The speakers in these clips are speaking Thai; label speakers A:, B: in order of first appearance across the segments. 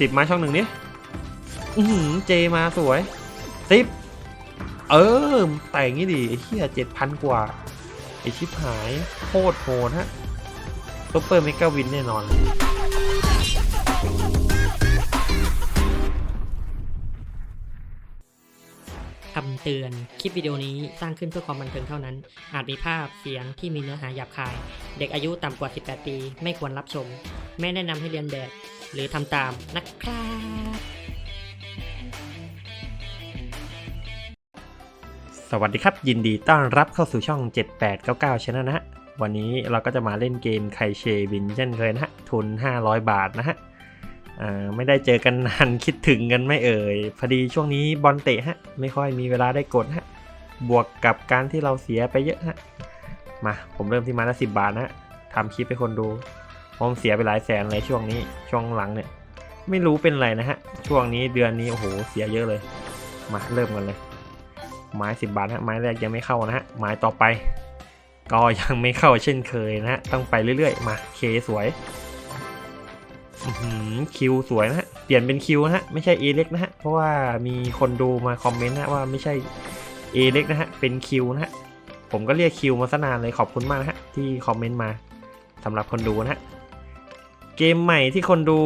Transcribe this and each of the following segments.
A: สิบมาช่องหนึ่งนี้อือเจมาสวยสิบเออแต่งี้ดิไอ้เหี้ยเจ็ดพันกว่าไอ้ชิบหายโคตรโหดฮะซุปเปอร์เมกาวินแน่นอน
B: คำเตือน คลิปวิดีโอนี้สร้างขึ้นเพื่อความบันเทิงเท่านั้น อาจมีภาพเสียงที่มีเนื้อหาหยาบคาย เด็กอายุต่ำกว่า 18 ปี ไม่ควรรับชม ไม่แนะนำให้เรียนแบบ หรือทำตามนะครับ
A: สวัสดีครับ ยินดีต้อนรับเข้าสู่ช่อง 7899ชนะนะฮะ วันนี้เราก็จะมาเล่นเกมไคเชบินเช่นเคยนะฮะ ทุน 500 บาทนะฮะไม่ได้เจอกันนานคิดถึงกันไม่เอ่ย พอดีช่วงนี้บอลเตะฮะ ไม่ค่อยมีเวลาได้กดฮะ บวกกับการที่เราเสียไปเยอะฮะ มา ผมเริ่มที่มาละสิบาทนะฮะทำคลิปให้คนดู ผมเสียไปหลายแสนเลยช่วงนี้ช่วงหลังเนี่ย ไม่รู้เป็นไรนะฮะ ช่วงนี้เดือนนี้โอ้โหเสียเยอะเลย มาเริ่มกันเลย ไม้สิบบาทฮะไม้แรกยังไม่เข้านะฮะไม้ต่อไป ก็ยังไม่เข้าเช่นเคยนะฮะต้องไปเรื่อยๆ มาเคสวยอื้อหือคิวสวยนะฮะ เปลี่ยนเป็นคิวนะฮะ ไม่ใช่เอเล็กนะฮะ เพราะว่ามีคนดูมาคอมเมนต์นะว่าไม่ใช่เอเล็กนะฮะ เป็นคิวนะฮะ ผมก็เรียกคิวมาซะนานเลยขอบคุณมากนะฮะ ที่คอมเมนต์มาสำหรับคนดูนะฮะ เกมใหม่ที่คนดู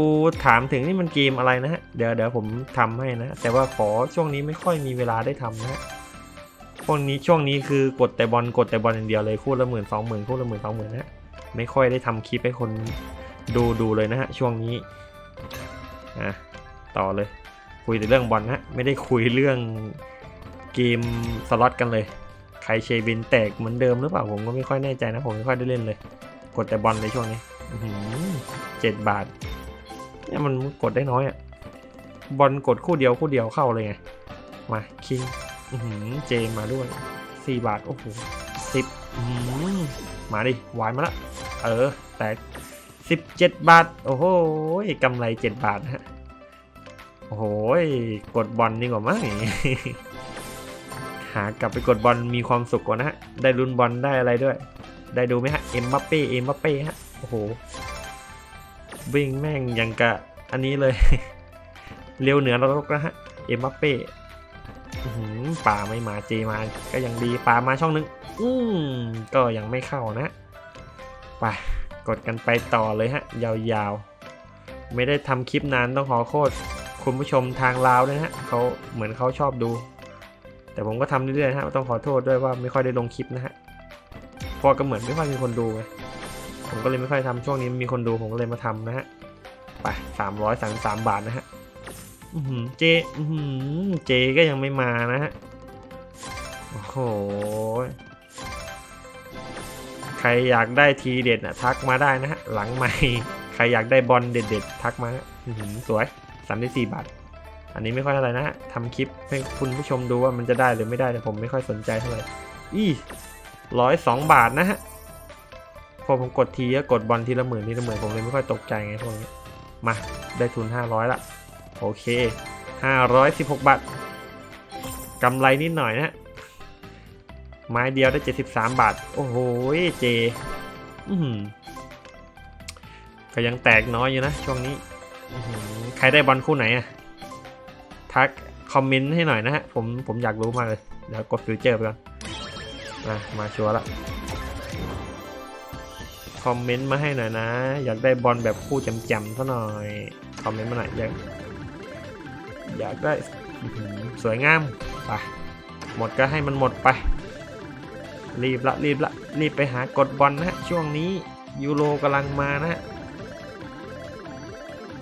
A: ถามถึงนี่มันเกมอะไรนะฮะ เดี๋ยวเดี๋ยวผมทำให้นะ แต่ว่าขอช่วงนี้ไม่ค่อยมีเวลาได้ทำนะฮะพวกนี้ช่วงนี้คือกดแต่บอลกดแต่บอลอย่างเดียวเลยคู่ละหมื่นสองหมื่นคู่ละหมื่นสองหมื่นนะฮะไม่ค่อยได้ทำคลิปให้คนดูดูเลยนะฮะช่วงนี้อะต่อเลย คุยแต่เรื่องบอลนะฮะไม่ได้คุยเรื่องเกมสล็อตกันเลยใครเชบินแตกเหมือนเดิมหรือเปล่าผมก็ไม่ค่อยแน่ใจนะผมไม่ค่อยได้เล่นเลย กดแต่บอลในช่วงนี้ เจ็ดบาท เนี่ยมันกดได้น้อยอะบอลกดคู่เดียวคู่เดียวเข้าเลยไง มาคิงอือหือเจมาด้วยสี่บาท โอ้โหสิบมาดิวายมาละ เออ แตกสิบเจ็ดบาท โอ้โหกำไรเจ็ดบาทฮะ โอ้โหกดบอลดีกว่ามั้งหากลับไปกดบอลมีความสุขกว่านะฮะ ได้ลุ้นบอลได้อะไรด้วย ได้ดูไหมฮะ เอ็มบัปเป้ เอ็มบัปเป้ฮะ โอ้โหวิ่งแม่งยังกะ อันนี้เลย เร็วเหนือเรากนะฮะ เอ็มบัปเป้ป่าไม่มาเจมาก็ยังดีป่ามาช่องนึง อืมก็ยังไม่เข้านะไปกดกันไปต่อเลยฮะ ยาวๆ ไม่ได้ทำคลิปนานต้องขอโทษคุณผู้ชมทางลาวด้วยนะฮะเขาเหมือนเขาชอบดู แต่ผมก็ทำเรื่อยๆฮะต้องขอโทษด้วยว่าไม่ค่อยได้ลงคลิปนะฮะพอก็เหมือนไม่ค่อยมีคนดูไง ผมก็เลยไม่ค่อยทำช่วงนี้มีคนดูผมก็เลยมาทำนะฮะ ไปสามร้อยสามสามบาทนะฮะเจเจก็ยังไม่มานะฮะ โอ้โห ใครอยากได้ทีเด็ดนะทักมาได้นะฮะ หลังใหม่ ใครอยากได้บอลเด็ดๆ ทักมาสวยสามสี่บาท อันนี้ไม่ค่อยอะไรนะฮะทำคลิปให้คุณผู้ชมดูว่ามันจะได้หรือไม่ได้แต่ผมไม่ค่อยสนใจเท่าไหร่ อีร้อยสองบาทนะฮะ พอผมกดทีก็กดบอลทีละหมื่นทีละหมื่นผมเลยไม่ค่อยตกใจไงพวกนี้มาได้ทุนห้าร้อยละ โอเค 516 บาทกำไรนิดหน่อยนะไม้เดียวได้ 73 บาท โอ้โหเจก็ยังแตกน้อยอยู่นะ ช่วงนี้ใครได้บอลคู่ไหนอะทักคอมเมนต์ให้หน่อยนะฮะ ผมผมอยากรู้มากเลย เดี๋ยวกดฟิวเจอร์ไปก่อนมามาชัวร์ละ คอมเมนต์มาให้หน่อยนะ อยากได้บอลแบบคู่จำๆซะหน่อย คอมเมนต์มาหน่อยอยากอยากได้สวยงามไปหมดก็ให้มันหมดไป รีบละรีบละรีบไปหากดบอลนะฮะช่วงนี้ยูโรกำลังมานะฮะ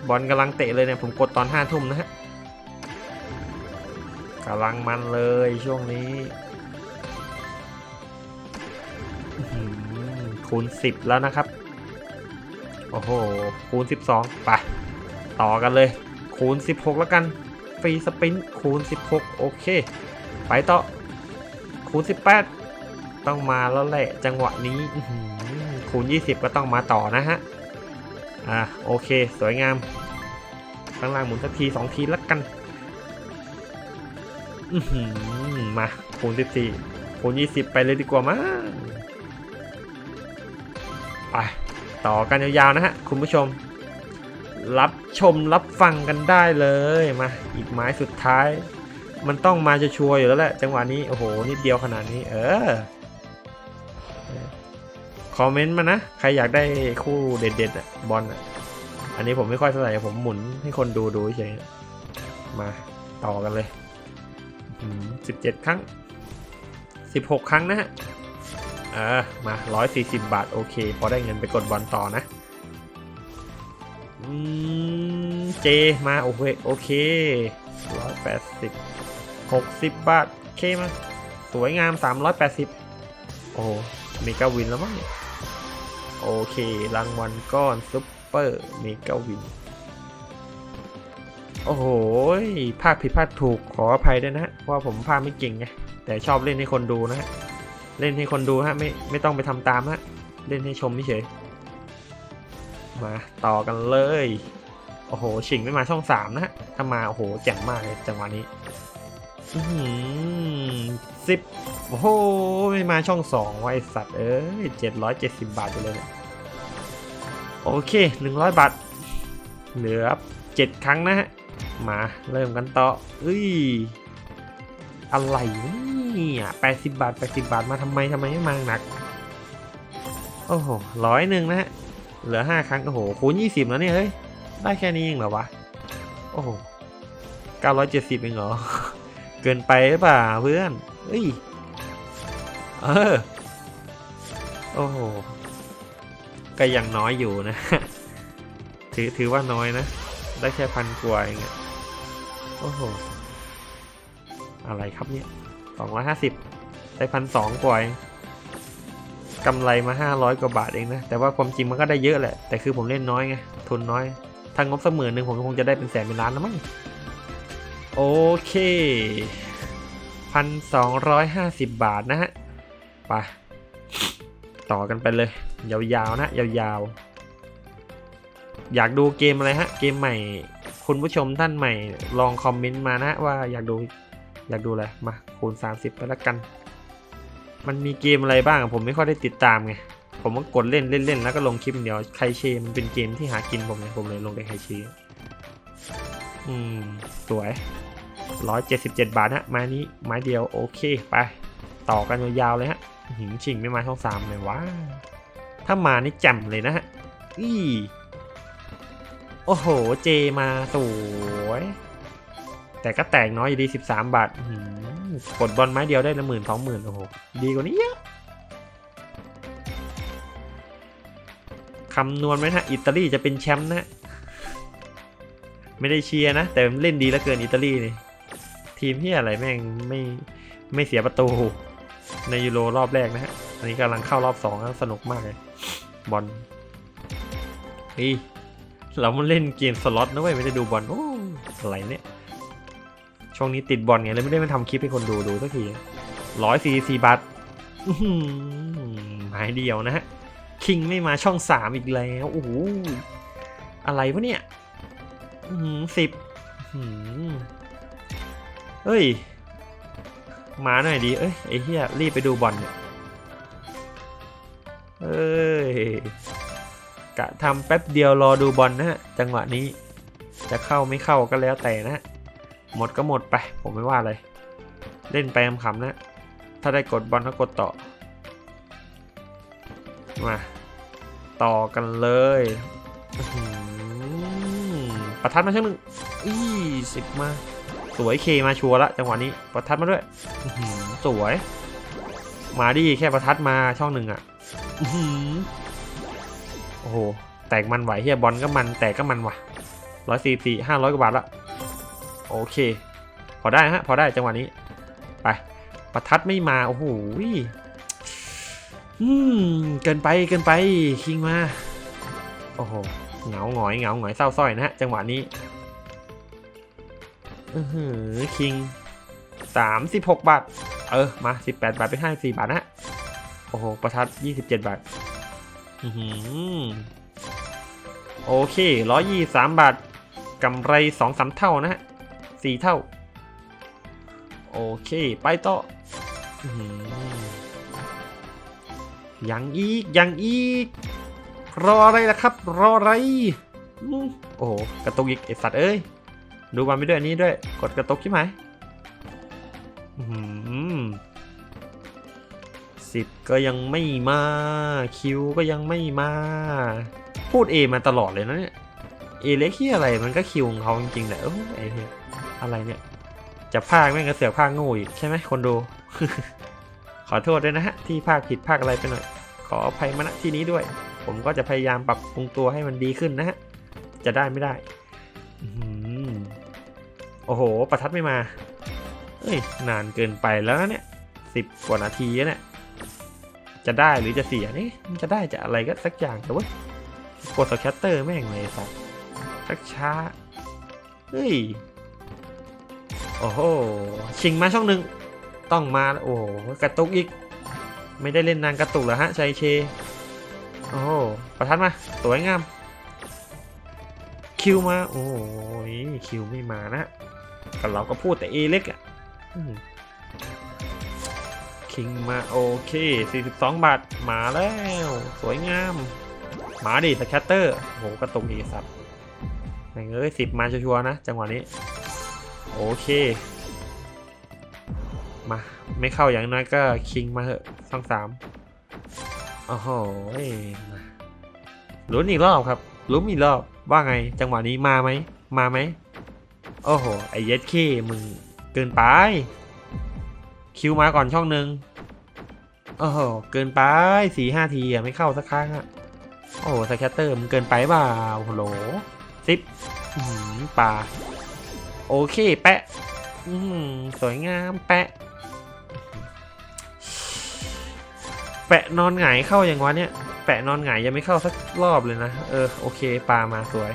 A: บอลกำลังเตะเลยเนี่ยผมกดตอนห้าทุ่มนะฮะกำลังมันเลยช่วงนี้ คูณสิบแล้วนะครับ โอ้โห คูณสิบสองไป ต่อกันเลย คูณ 16 แล้วกัน ฟรีสปรินต์คูณ 16 โอเค ไปต่อ คูณ 18 ต้องมาแล้วแหละ จังหวะนี้ คูณ 20 ก็ต้องมาต่อนะฮะ อ่า โอเค สวยงาม ข้างล่างหมุนสักที 2 ทีแล้วกันอือหือมา คูณ 14 คูณ 20 ไปเลยดีกว่ามั้ง ไปต่อกันยาวๆนะฮะคุณผู้ชม รับชมรับฟังกันได้เลยมาอีกไม้สุดท้าย มันต้องมาจะชัวร์อยู่แล้วแหละ จังหวะนี้โอ้โหนิดเดียวขนาดนี้ เออคอมเมนต์มานะ ใครอยากได้คู่เด็ดๆอะบอลอะอันนี้ผมไม่ค่อยเท่าไหร่ผมหมุนให้คนดูดูเฉยมาต่อกันเลยสิบเจ็ดครั้งสิบหกครั้งนะฮะ เออมาร้อยสี่สิบบาท โอเค พอได้เงินไปกดบอลต่อนะอืมเจมาโอเคโอเคร้อยแปดสิบหกสิบบาทเคมาสวยงามสามร้อยแปดสิบโอ้เมกาวินแล้วมั้งโอเค รางวัลก้อนซุปเปอร์เมกาวิน โอ้โหภาคผิดพลาดถูกขออภัยด้วยนะ เพราะผมภาคไม่เก่งไงแต่ชอบเล่นให้คนดูนะฮะ เล่นให้คนดูฮะไม่ไม่ต้องไปทำตามฮะเล่นให้ชมเฉยมาต่อกันเลย โอ้โหฉิงไม่มาช่องสามนะฮะถ้ามาโอ้โหแจ๋งมากเลยจังหวะนี้สิบโอ้โหไม่มาช่องสองวะไอสัตว์เอ้ยเจ็ดร้อยเจ็ดสิบบาทไปเลยโอเคหนึ่งร้อยบาทเหลือเจ็ดครั้งนะฮะมาเริ่มกันต่อเอ้ยอะไรเนี่ย แปดสิบบาทแปดสิบาทมาทำไมทำไมไม่มาหนัก โอ้โหร้อยหนึ่งนะฮะ เหลือห้าครั้ง โอ้โห คูณยี่สิบแล้วเนี่ยเฮ้ย ได้แค่นี้เองเหรอวะ โอ้โหเก้าร้อยเจ็ดสิบเองเหรอ เกินไปหรือเปล่าเพื่อน เฮ้ย เออ โอ้โห ก็ยังน้อยอยู่นะ ถือถือว่าน้อยนะ ได้แค่พันกว่าเองอะโอ้โห อะไรครับเนี่ย สองร้อยห้าสิบได้พันสองกว่าเองกำไรมาห้าร้อยกว่าบาทเองนะ แต่ว่าความจริงมันก็ได้เยอะแหละ แต่คือผมเล่นน้อยไง ทุนน้อย ถ้างบเสมือหนึ่งผมคงจะได้เป็นแสนเป็นล้านแล้วมั้ง โอเคพันสองร้อยห้าสิบบาทนะฮะไปต่อกันไปเลย ยาวๆนะ ยาวๆ อยากดูเกมอะไรฮะ เกมใหม่ คุณผู้ชมท่านใหม่ ลองคอมเมนต์มานะว่าอยากดู อยากดูอะไรมาคูณ 30 ไปแล้วกัน มันมีเกมอะไรบ้างผมไม่ค่อยได้ติดตามไงผมก็กดเล่นเล่นๆแล้วก็ลงคลิปเดียวไคเชมันเป็นเกมที่หากินผมไงผมเลยลงในไคเชอืมสวย 177 บาทฮะไม้นี้ไม้เดียวโอเคไป ต่อกันยาวๆเลยฮะหิงชิงไม่มาช่องสามเลยว้าถ้ามานี่แจ่มเลยนะฮะอีโอ้โห เจมาสวย แต่ก็แตกน้อยอยู่ดี 13 บาทอื้อหือกดบอลไม้เดียวได้ละหมื่นสองหมื่นโอ้โห ดีกว่านี้เยอะคำนวณไหมฮะอิตาลีจะเป็นแชมป์นะ ไม่ได้เชียร์นะ แต่เล่นดีเหลือเกินอิตาลีนี่ ทีมที่อะไรแม่งไม่ไม่เสียประตู ในยูโรรอบแรกนะฮะ อันนี้กำลังเข้ารอบสองแล้วสนุกมากเลยบอลเฮ้ยเรามาเล่นเกมสล็อตนะเว้ยไม่ได้ดูบอลโอ้อะไรเนี่ย ช่วงนี้ติดบอลไงเลยไม่ได้มาทำคลิปให้คนดูดูสักทีร้อยสี่สี่บาทหือหายเดียวนะฮะ คิงไม่มาช่องสามอีกแล้ว โอ้โห อะไรวะเนี่ยสิบเฮ้ย มาหน่อยดี เอ้ยไอ้เหี้ยรีบไปดูบอลเนี่ยเอ้ย กะทำแป๊บเดียวรอดูบอลนะฮะ จังหวะนี้ จะเข้าไม่เข้าก็แล้วแต่นะฮะ หมดก็หมดไป ผมไม่ว่าเลยเล่นไปขำๆนะ ถ้าได้กดบอลก็กดต่อ มา ต่อกันเลยประทัดมาช่างหนึ่งอีสิบมา สวยเคมาชัวร์ละจังหวะนี้ประทัดมาด้วยสวย มาดิแค่ประทัดมาช่องหนึ่งอะ่ะโอ้โห แตกมันไหวเฮียบอลก็มันแตกก็มันว่ะร้อยสี่สี่ห้าร้อยกว่าบาทละ โอเค พอได้ฮะ พอได้จังหวะนี้ ไป ประทัดไม่มา โอ้โหอืม เกินไป เกินไป คิงมา โอ้โห เหงาหงอย เหงาหงอยเศร้าสร้อยนะฮะ จังหวะนี้อือหือคิงสามสิบหกบาท เออ มาสิบแปดบาทไปให้สี่บาทนะฮะโอ้โห ประทัดยี่สิบเจ็ดบาทอือหือโอเคร้อยยี่สามบาทกำไรสองสามเท่านะฮะ สี่เท่า โอเค ไปต่ออยังอีก ยังอีก รออะไรล่ะครับ รออะไร โอ้โห กระตุกอีกไอสัตว์เอ้ย ดูมันไปด้วยอันนี้ด้วย กดกระตุกใช่ไหมสิบก็ยังไม่มา คิวก็ยังไม่มา พูดเอมาตลอดเลยนะเนี่ย เอเล็กที่อะไรมันก็คิวของเขาจริงๆแหละเออไอเหี้ย อะไรเนี่ย จะพากแม่งก็เสือกพากโง่อีกใช่ไหมคนดู ขอโทษด้วยนะฮะ ที่พากผิดพากอะไรไปหน่อย ขออภัยมาณที่นี้ด้วย ผมก็จะพยายามปรับปรุงตัวให้มันดีขึ้นนะฮะ จะได้ไม่ได้โอ้โห ประทัดไม่มา เอ้ย นานเกินไปแล้วนะเนี่ยสิบกว่านาทีแล้วเนี่ย จะได้หรือจะเสียนี่มันจะได้จะอะไรก็สักอย่างแต่ว่ากดสแคตเตอร์แม่งเลยสักชักช้าเฮ้ย อ้โห ชิงมาช่องหนึ่งต้องมา โอ้โห กระตุกอีก ไม่ได้เล่นนานกระตุกเหรอฮะชัยเช โอ้โห ประทัดมา สวยงาม คิวมา โอ้ยคิวไม่มานะก็เราก็พูดแต่เอเล็กอะคิงมาโอเค 42 บาท มาแล้ว สวยงาม มาดิสแคตเตอร์โหกระตุกอีกสัตว์แม่งเอ้ยสิบมาชัวร์นะ จังหวะนี้ โอเค มา ไม่เข้าอย่างน้อยก็คิงมาเถอะช่องสามโอ้โหมาลุ้นอีกรอบครับลุ้นอีกรอบว่าไง จังหวะนี้มาไหม มาไหม โอ้โห ไอเย็ดขี้มึงเกินไป คิวมาก่อนช่องหนึ่งโอ้โห เกินไปสี่ห้าทีอะไม่เข้าสักครั้งอะโอ้โหสแคตเตอร์มึงเกินไปเปล่าโหลซิปอื้อหือปลา โอเค แปะ อืมสวยงามแปะ แปะนอนหงายเข้าอย่างวะเนี่ย แปะนอนหงายยังไม่เข้าสักรอบเลยนะ เออโอเคปลามาสวย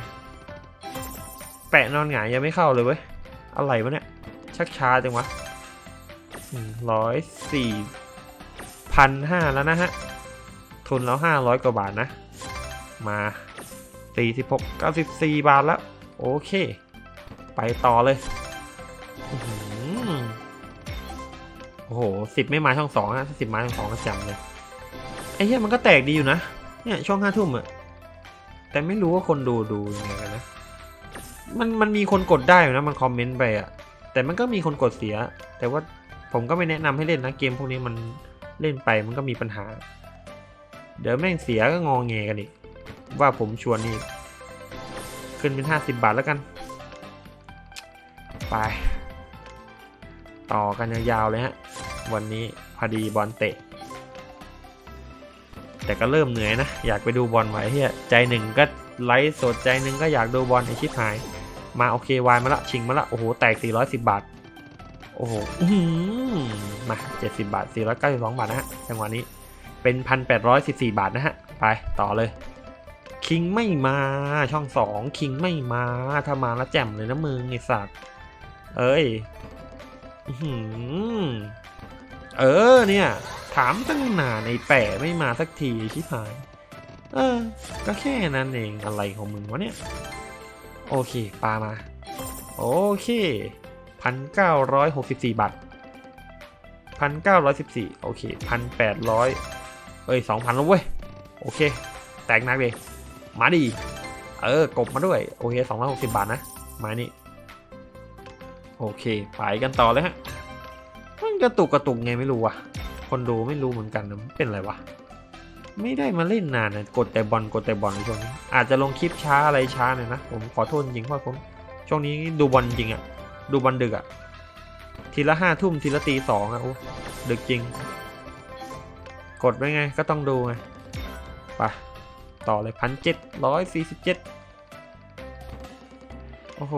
A: แปะนอนหงายยังไม่เข้าเลยเว้ย อะไรวะเนี่ย ชักช้าจังวะร้อยสี่พันห้าแล้วนะฮะ ทุนแล้วห้าร้อยกว่าบาทนะ มาสี่สิบหกเก้าสิบสี่บาทแล้ว โอเค ไปต่อเลยโอ้โหสิบไม่มาช่องสองนะสิบมาช่องสองก็จำเลยไอ้เหี้ยมันก็แตกดีอยู่นะเนี่ยช่องห้าทุ่มอะแต่ไม่รู้ว่าคนดูดูยังไงกันนะมันมันมีคนกดได้อยู่นะมันคอมเมนต์ไปอะแต่มันก็มีคนกดเสีย แต่ว่าผมก็ไม่แนะนำให้เล่นนะเกมพวกนี้มันเล่นไปมันก็มีปัญหา เดี๋ยวแม่งเสียก็งองแงกันอีกว่าผมชวนนี่ขึ้นเป็นห้าสิบบาทแล้วกัน ไป ต่อกันยาวๆเลยฮะ วันนี้พอดีบอลเตะ แต่ก็เริ่มเหนื่อยนะ อยากไปดูบอลไว้เฮียใจหนึ่งก็ไลฟ์สดใจหนึ่งก็อยากดูบอลไอชิบหาย มาโอเควายมาละชิงมาละ โอ้โห แตก 410 บาท โอ้โหอื้อหือมา 70 บาท 492 บาทนะฮะจังหวะนี้เป็น 1,814 บาทนะฮะ ไปต่อเลยคิงไม่มาช่องสองคิงไม่มาถ้ามาแล้วแจ่มเลยนะมึงไอสัตว์ เอ้ยเออเนี่ย ถามตั้งนานไอแปะไม่มาสักทีชิบหาย เออ ก็แค่นั้นเองอะไรของมึงวะเนี่ย โอเคปลามา โอเคพันเก้าร้อยหกสิบสี่บาทพันเก้าร้อยสิบสี่โอเคพันแปดร้อยเอ้ยสองพันแล้วเว้ย โอเค แตกนักเลยมาดี เออกบมาด้วย โอเคสองร้อยหกสิบาทนะ มานี่ โอเค ไปกันต่อเลยฮะ มันกระตุกกระตุกไงไม่รู้วะคนดูไม่รู้เหมือนกันนะเป็นอะไรวะ ไม่ได้มาเล่นนานนะกดแต่บอลกดแต่บอลช่วงนี้อาจจะลงคลิปช้าอะไรช้าหน่อยนะ ผมขอโทษจริงเพราะผมช่วงนี้ดูบอลจริงอะดูบอลดึกอะทีละห้าทุ่มทีละตีสองอะโอ้ดึกจริง กดไว้ไงก็ต้องดูไงไปต่อเลยพันเจ็ดร้อยสี่สิบเจ็ดโอ้โห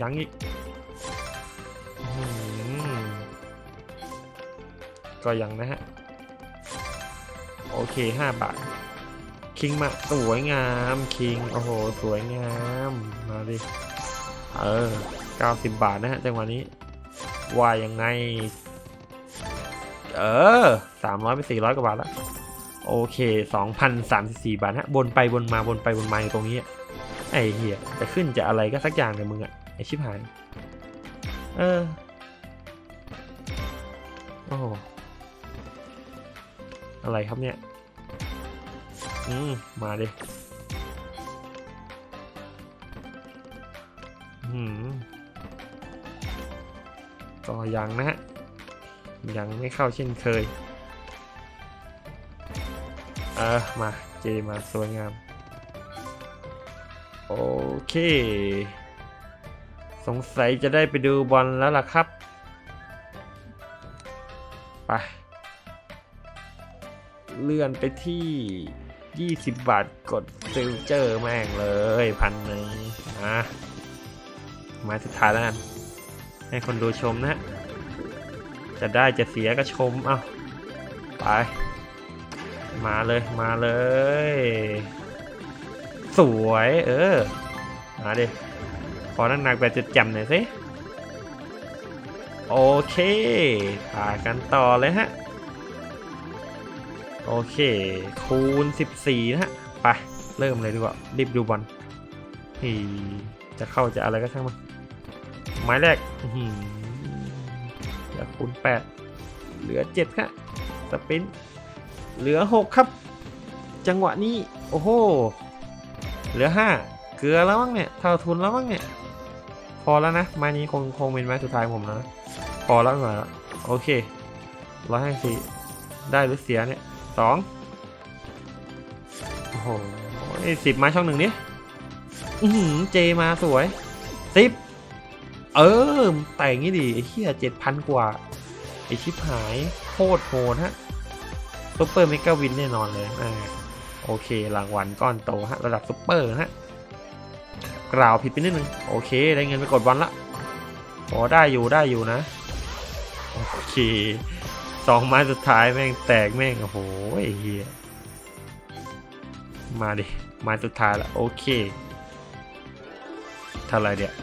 A: ยังอีก ก็ยังนะฮะ โอเค5บาท คิงมาสวยงามคิง โอ้โห สวยงาม มาดิ เออ90บาทนะฮะจังหวะนี้ ว่ายังไง เออ300ไป400กว่าบาทล้วโอเค2,034บาทฮะ บนไปบนมาบนไปบนมาอยู่ตรงนี้ ไอ้เหี้ยจะขึ้นจะอะไรก็สักอย่างเลยมึงอะไอชิบหาย เออ โอ้โหอะไรครับเนี่ย อืม มาดิหือก็ยังนะฮะ ยังไม่เข้าเช่นเคย เออ มาเจมาสวยงาม โอเค สงสัยจะได้ไปดูบอลแล้วล่ะครับ ไป เลื่อนไปที่ 20 บาทกดฟิลเจอร์แม่งเลยพันหนึ่งมามาสุดท้ายแล้วกัน ให้คนดูชมนะ จะได้จะเสียก็ชม เอ้าไป มาเลยมาเลย สวย เออ มาดิ ขอนักหนักๆแบบจุดจำหน่อยสิ โอเคผ่ากันต่อเลยฮะ โอเค คูณ 14 นะฮะ ไป เริ่มเลยดีกว่า รีบดูบอลฮีจะเข้าจะอะไรก็ช่างมันหมายแรกอื้อหือเหลือคูณ 8 เหลือ 7 ครับสปิน เหลือ 6 ครับ จังหวะนี้ โอ้โห เหลือ 5 เกลือแล้วมั้งเนี่ย เท่าทุนแล้วมั้งเนี่ย พอแล้วนะไม้นี้คงคงเป็นไม้สุดท้ายผมนะพอแล้วหน่อยละโอเคร้อยห้าสิได้หรือเสียเนี่ยสองโอ้โหสิบมาช่องหนึ่งดิอือหือเจมาสวยสิบเออแต่งงี้ดิไอ้เหี้ยเจ็ดพันกว่าไอชิบหายโคตรโหดฮะซุปเปอร์เมกาวินแน่นอนเลยอ่าโอเครางวัลก้อนโตฮะระดับซุปเปอร์ฮะ กล่าวผิดไปนิดนึงโอเค ได้เงินไปกดวันละพอได้อยู่ได้อยู่นะ โอเคสองไม้สุดท้ายแม่งแตกแม่งโอ้โหเฮียมาดิไม้สุดท้ายละโอเคเท่าไหรเดียว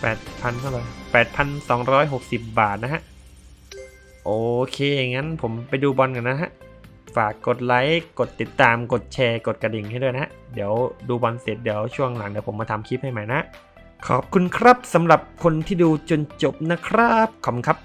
A: แปดพันเท่าไหร่แปดพันสองร้อยหกสิบบาทนะฮะ โอเค งั้นผมไปดูบอลกันนะฮะ ฝากกดไลค์ กดติดตาม กดแชร์ กดกระดิ่งให้ด้วยนะ เดี๋ยวดูบอลเสร็จเดี๋ยวช่วงหลังเดี๋ยวผมมาทำคลิปให้ใหม่นะ ขอบคุณครับสำหรับคนที่ดูจนจบนะครับ ขอบคุณครับ